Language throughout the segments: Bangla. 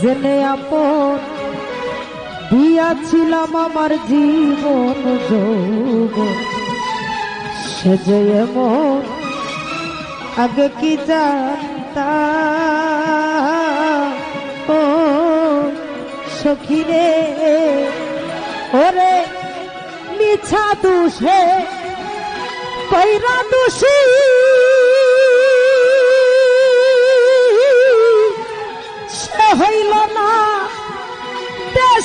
জেনে আপন, দিয়াছিলাম আমার জীবন যৌবন। সে যে এমন, আগে কি জানতা ও সখী রে ওরে মিছা দুষে, কইরা দোষী।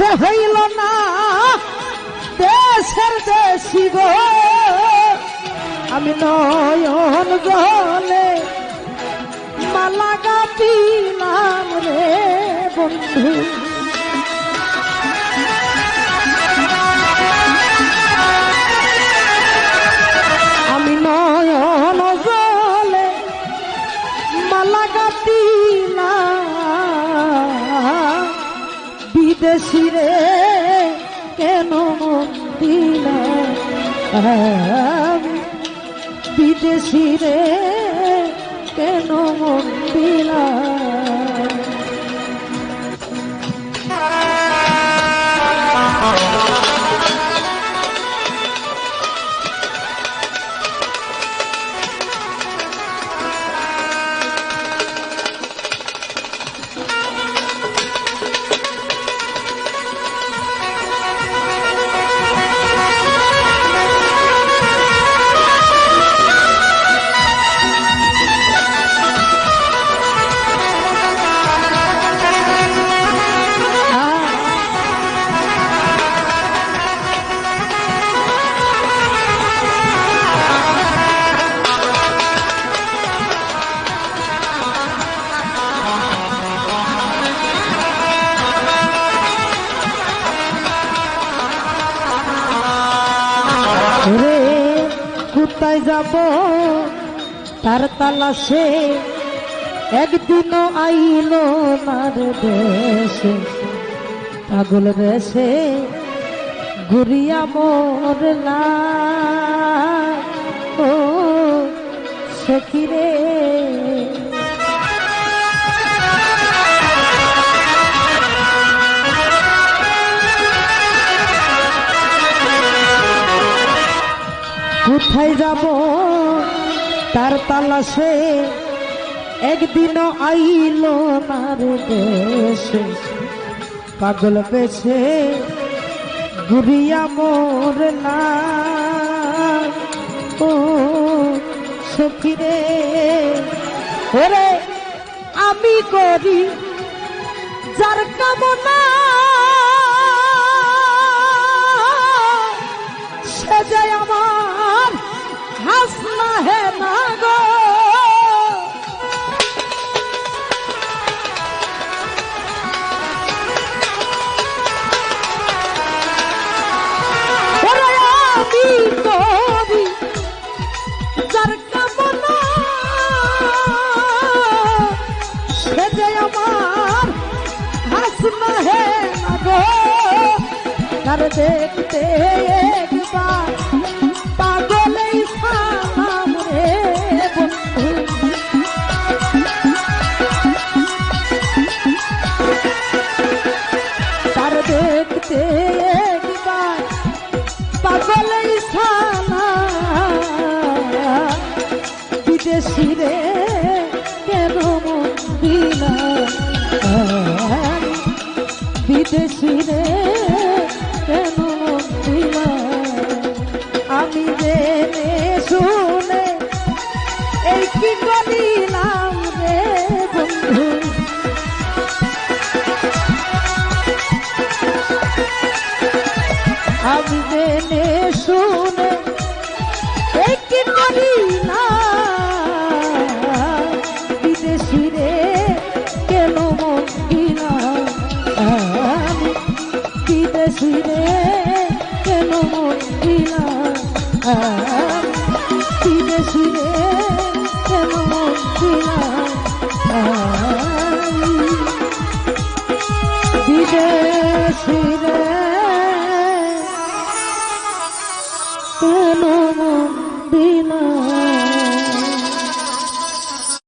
ওরে মিছা দুষে সে হইল না, দেশের দেশি গো। আমি নয়ন জলে মালা গাপিলাম রে বন্ধু। আমি নয়ন জলে মালা গাপিলাম বিদেশি বিদেশি রে। কোথায় যাব? তার তালাশে একদিনও আইল মার দেশে। পাগল বেশে ঘুরিয়া মরলা ও সখী কোথায় যাব? তার তালাশে একদিনও আইল মার দেশে। পাগল পেছে ঘুরিয়া মোরলা ও সখিরে ওরে আমি করি যার কামনা दुश्मन है ना गो कर देखते एक बार পারি রে, কেন মহিলা আমি বিদেশি রে, কেন মহিলা বিদেশি রে, কেন মহিলা বিদেশি রে।